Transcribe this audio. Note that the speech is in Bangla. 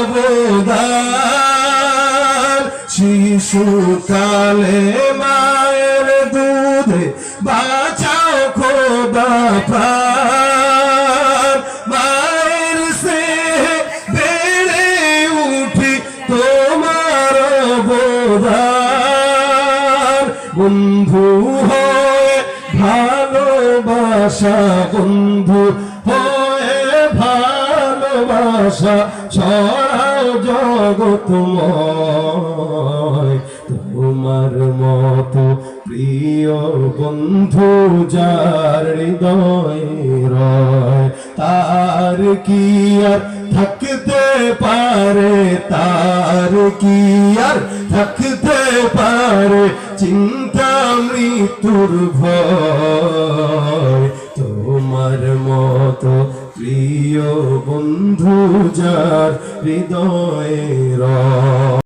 অবদান শিশুকালে মায়ের দুধে বাঁচাও খোদা প্রাণ। মায়ের সে বেড়ে উঠি তোমার অবদান। বন্ধু হয়ে ভালোবাসা, বন্ধু ভালোবাসা, ছড়াও জগতময় তোমার মতো প্রিয় বন্ধু যার হৃদয় তার কি আর থাকতে পারে, তার কি আর থাকতে পারে চিন্তা মৃত্যুর ভয়। তোমার মতো প্রিয় বন্ধু যার হৃদয় রয়